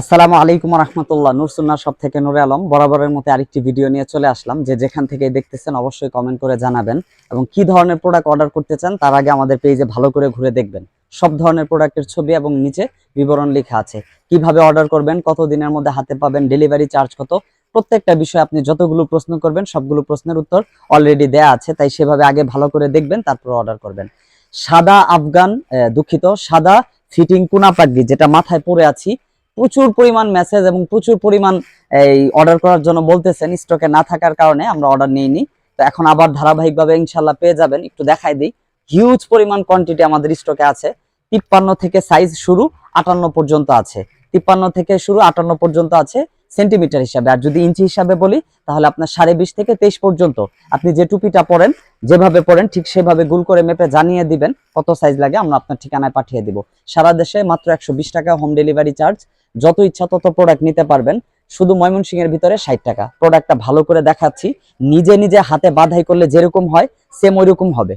আসসালামু আলাইকুম রহমতুল্লাহ। নুরসুন্না সব থেকে নুরে আলম। বরাবরের মতো আরেকটি ভিডিও নিয়ে চলে আসলাম। যে যেখান থেকে দেখতেছেন অবশ্যই কমেন্ট করে জানাবেন। এবং কি ধরনের প্রোডাক্ট অর্ডার করতে চান, তার আগে আমাদের পেজে ভালো করে ঘুরে দেখবেন। সব ধরনের প্রোডাক্টের ছবি এবং নিচে বিবরণ লেখা আছে। কীভাবে অর্ডার করবেন কত দিনের মধ্যে হাতে পাবেন ডেলিভারি চার্জ কত? প্রত্যেকটা বিষয়ে আপনি যতগুলো প্রশ্ন করবেন, সবগুলো প্রশ্নের উত্তর অলরেডি দেয়া আছে। তাই সেভাবে আগে ভালো করে দেখবেন, তারপর অর্ডার করবেন। সাদা আফগান দুঃখিত, সাদা ফিটিং কুনাপাগড়ি, যেটা মাথায় পরে আছি প্রচুর পরিমাণ মেসেজ এবং প্রচুর পরিমাণ এই অর্ডার করার জন্য বলতেছেন স্টকে না থাকার কারণে আমরা অর্ডার নিইনি। তো এখন আবার ধারাবাহিকভাবে ইনশাল্লাহ পেয়ে যাবেন। একটু দেখাই দিই। হিউজ পরিমাণ কোয়ান্টিটি আমাদের স্টকে আছে। তিপ্পান্ন থেকে সাইজ শুরু আটান্ন পর্যন্ত আছে। তিপ্পান্ন থেকে শুরু আটান্ন পর্যন্ত আছে। সেন্টিমিটার হিসাবে। আর যদি ইঞ্চি হিসাবে বলি, তাহলে আপনার সাড়ে বিশ থেকে তেইশ পর্যন্ত। আপনি যে টুপিটা পরেন, যেভাবে পরেন, ঠিক সেভাবে গুল করে মেপে জানিয়ে দিবেন কত সাইজ লাগে, আমরা আপনার ঠিকানায় পাঠিয়ে দিব। সারা দেশে মাত্র একশো বিশ টাকা হোম ডেলিভারি চার্জ যত ইচ্ছা তত প্রোডাক্ট নিতে পারবেন। শুধু ময়মনসিং এর ভিতরে ষাট টাকা। প্রোডাক্টটা ভালো করে দেখাচ্ছি। নিজে নিজে হাতে বাধাই করলে যেরকম হয় সেম ওইরকম হবে।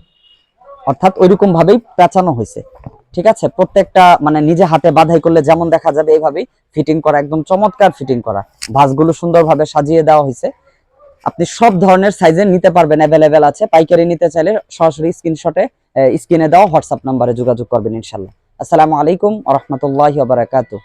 অর্থাৎ ওইরকম ভাবেই পেঁচানো হয়েছে। ঠিক আছে? প্রত্যেকটা মানে নিজে হাতে বাধাই করলে যেমন দেখা যাবে এইভাবেই ফিটিং করা, একদম চমৎকার ফিটিং করা। ভাঁজগুলো সুন্দরভাবে সাজিয়ে দেওয়া হয়েছে। আপনি সব ধরনের সাইজে নিতে পারবেন অ্যাভেলেবেল আছে। পাইকারি নিতে চাইলে সরাসরি স্ক্রিনশটে স্ক্রিনে দেওয়া হোয়াটসঅ্যাপ নাম্বারে যোগাযোগ করবেন ইনশাল্লাহ আসসালামু আলাইকুম রহমতুল্লাহ বারাকাতু